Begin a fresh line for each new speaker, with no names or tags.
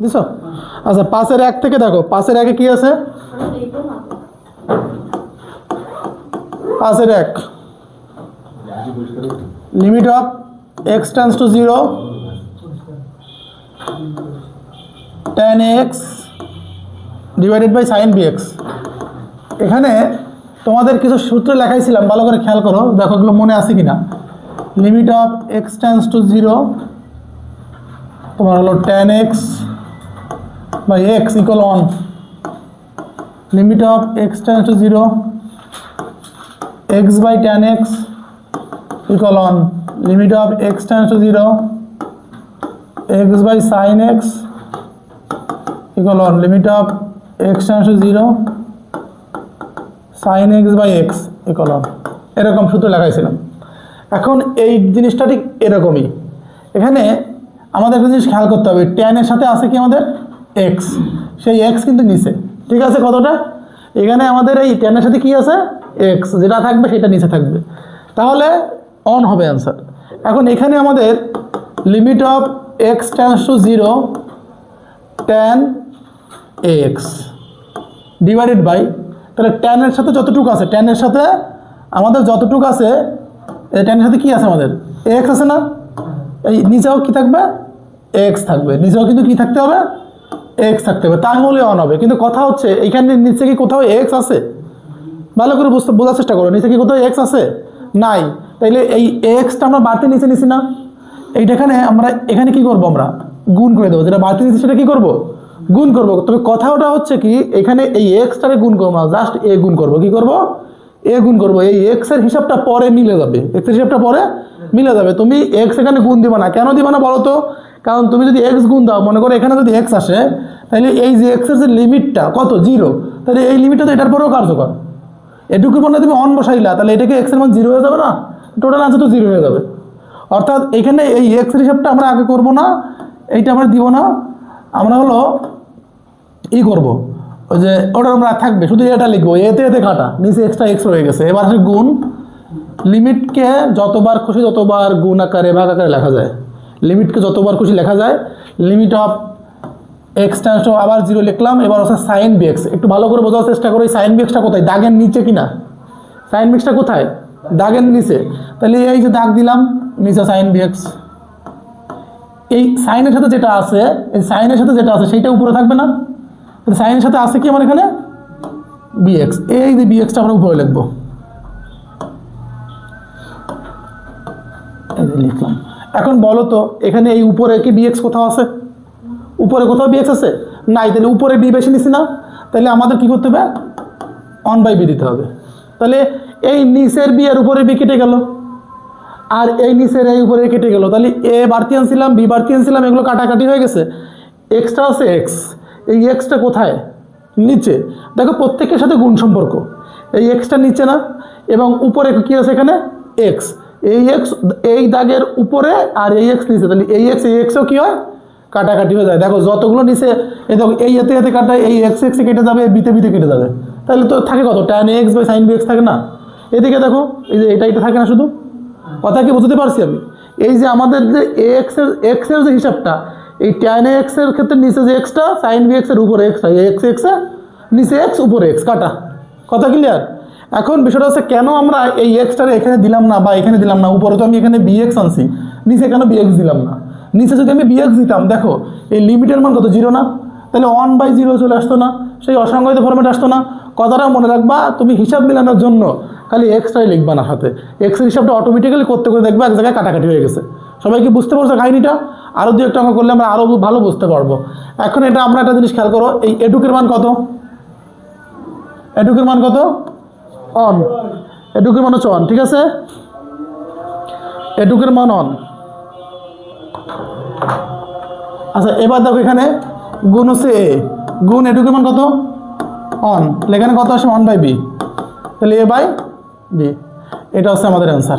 বুঝছ? আচ্ছা পাশের এক থেকে দেখো পাশের একে কি আছে? পাশের এক। Limit of x tends to zero tan x divided by sine B x এখানে তোমাদের কিছু সূত্র লেখাইছিলাম, ভালো করে খেয়াল করো, দেখো এগুলো মনে আছে কি না limit of x tends to zero তোমার হলো tan x by x equal one limit of x tends to zero x by tan x equal one limit of x tends to zero x by sine x equal one limit of x tends to zero sine x by x equal one এরকম সূত্র লেখাইছিলাম এখন এই জিনিসটা ঠিক এরকমই। এখানে আমাদের একটা জিনিস খেয়াল করতে হবে। টেনের সাথে আছে কি আমাদের? এক্স সেই এক্স কিন্তু নিচে। ঠিক আছে, কতটা? এখানে আমাদের এই টেনের সাথে কি আছে? এক্স যেটা থাকবে সেটা নিচে থাকবে। তাহলে অন হবে অ্যান্সার এখন এখানে আমাদের limit of x tends to zero tan x divided by তাহলে টেনের সাথে যতটুকু আছে টেনের সাথে আমাদের যতটুকু আছে টেনের সাথে কি আছে আমাদের? এক্স আছে না? এই নিচেও কি থাকবে? এক্স থাকবে। নিচেও কিন্তু কি থাকতে হবে? এক্স থাকতে হবে তাহলে অন হবে। কিন্তু কথা হচ্ছে, এখানে নিচে কি কোথাও এক্স আছে? ভালো করে বুঝতে, বোঝার চেষ্টা করো, নিচে কি কোথাও এক্স আছে? নাই। তাইলে এই এক্সটা আমরা বাড়তি নিচে নিছি না? এইটা এখানে আমরা, এখানে কি করব আমরা? গুণ করে দেবো। যেটা বাড়তি নিচে সেটা কি করব? গুণ করব। তবে কথা ওটা হচ্ছে কি, এখানে এই এক্সটারে গুণ করব না জাস্ট এ গুণ করব। কি করব? এ গুণ করব। এই এক্সের হিসাবটা পরে মিলে যাবে। এক্সের হিসাবটা পরে মিলে যাবে। তুমি এক্স এখানে গুণ দিবা না। কেন দিবা না বলো তো? কারণ তুমি যদি এক্স গুণ দাও, মনে করো এখানে যদি এক্স আসে, তাহলে এই যে এক্সের যে লিমিটটা, কত? জিরো। তাহলে এই লিমিটটা তো এটার পরেও কার্যকর। এটুকু মানে তুমি অন বসাইলা, তাহলে এটাকে এক্সের মান জিরো হয়ে যাবে না? টোটাল আনসার তো জিরো হয়ে যাবে। অর্থাৎ এখানে এই এক্সের হিসাবটা আমরা আগে করব না, এইটা আমরা দিব না। আমরা হলো ই করব ওই যে ওটা আমরা থাকবে, শুধু এটা লিখব, এতে এতে কাটা, নিচে এক্সট্রা এক্স রয়ে গেছে। এবার আসে গুণ। লিমিটকে যতবার খুশি ততবার গুণ আকারে, ভাগ আকারে লেখা যায়। লিমিটকে যতবার খুশি লেখা যায়। লিমিট অফ এক্স টেন্স আবার জিরো লিখলাম, এবার হচ্ছে সাইন বিএক্স একটু ভালো করে বোঝার চেষ্টা করো এই সাইন বিএক্সটা কোথায়? দাগের নিচে কিনা? সাইন বিএক্সটা কোথায়? দাগের নিচে। তাহলে এই যে দাগ দিলাম, নিচে সাইন বিএক্স এই সাইনের সাথে যেটা আছে, এই সাইনের সাথে যেটা আছে, সেইটা উপরে থাকবে না? সাইনের সাথে আছে কি আমার এখানে? বিএক্স এই যে বিএক্সটা আমরা উপরে লিখব। লিখলাম। এখন বলো তো, এখানে এই উপরে কি বিএক্স কোথাও আছে? উপরে কোথাও বিএক্স আছে? নাই, তাহলে উপরে বি বেশি নিছি না। তাহলে আমাদের কি করতে হবে? অন বাই বি দিতে হবে। তাহলে এই নিচের বি আর উপরে বি কেটে গেল। আর এই নিচের এই উপরে কেটে গেল। তাহলে এ বাড়তি আনছিলাম বি বাড়তি আনছিলাম, এগুলো কাটাকাটি হয়ে গেছে। এক্সট্রা আছে এক্স এই এক্সটা কোথায়? নিচে। দেখো, প্রত্যেকের সাথে গুণ সম্পর্ক। এই এক্সটা নিচে না, এবং উপরে কী আছে এখানে? এক্স এই এক্স এই দাগের উপরে আর এই এক্স নিচে। তাহলে এই এক্স এই এক্সও কী হয়? কাটাকাটি হয়ে যায়। দেখো, যতগুলো নিচে, এই দেখো, এই এতে এতে কাটায় এই এক্স এক্সে কেটে যাবে বিতে বিতে কেটে যাবে। তাহলে তো থাকে কত? Tan x by sine B x থাকে না? এদিকে দেখো, এই যে এটা এটা থাকে না শুধু? কথা কি বুঝতে পারছি আমি? এই যে আমাদের যে এক্সের এক্সের যে হিসাবটা, এই ট্যান এক্সের ক্ষেত্রে নিচে যে এক্সটা সাইন বি এক্সের উপরে এক্সটা এক্স এক্সে নিচে এক্স উপরে এক্স কাটা। কথা ক্লিয়ার এখন বিষয়টা হচ্ছে কেন আমরা এই এক্সটারে এখানে দিলাম না বা এখানে দিলাম না? উপরে তো আমি এখানে বিএক্স আনছি। নিচে কেন বিএক্স দিলাম না? নিচে যদি আমি বিএক্স দিতাম, দেখো, এই লিমিটের মান কত? জিরো না? তাহলে ওয়ান বাই জিরো চলে আসতো না। সেই অসংজ্ঞায়িত ফর্মেট আসতো না। কথাটা মনে রাখবা, তুমি হিসাব মেলানোর জন্য খালি এক্সট্রাই লিখবা না হাতে। এক্সের হিসাবটা অটোমেটিক্যালি করতে করে দেখবে এক জায়গায় কাটাকাটি হয়ে গেছে। সবাই কি বুঝতে পারছ কাহিনিটা? আরও দু একটা অঙ্ক করলে আমরা আরও ভালো বুঝতে পারব। এখন এটা আমরা একটা জিনিস খেয়াল করো, এই এটুকের মান কত? এটুকের মান কত? অন। এটুকুর মান হচ্ছে অন, ঠিক আছে? এটুকুর মান অন। আচ্ছা এবার দেখো এখানে গুণ হচ্ছে এ। গুণ এটুকুর মান কত? অন। এখানে কত আসে? অন বাই বি তাহলে এ বাই বি এটা হচ্ছে আমাদের অ্যান্সার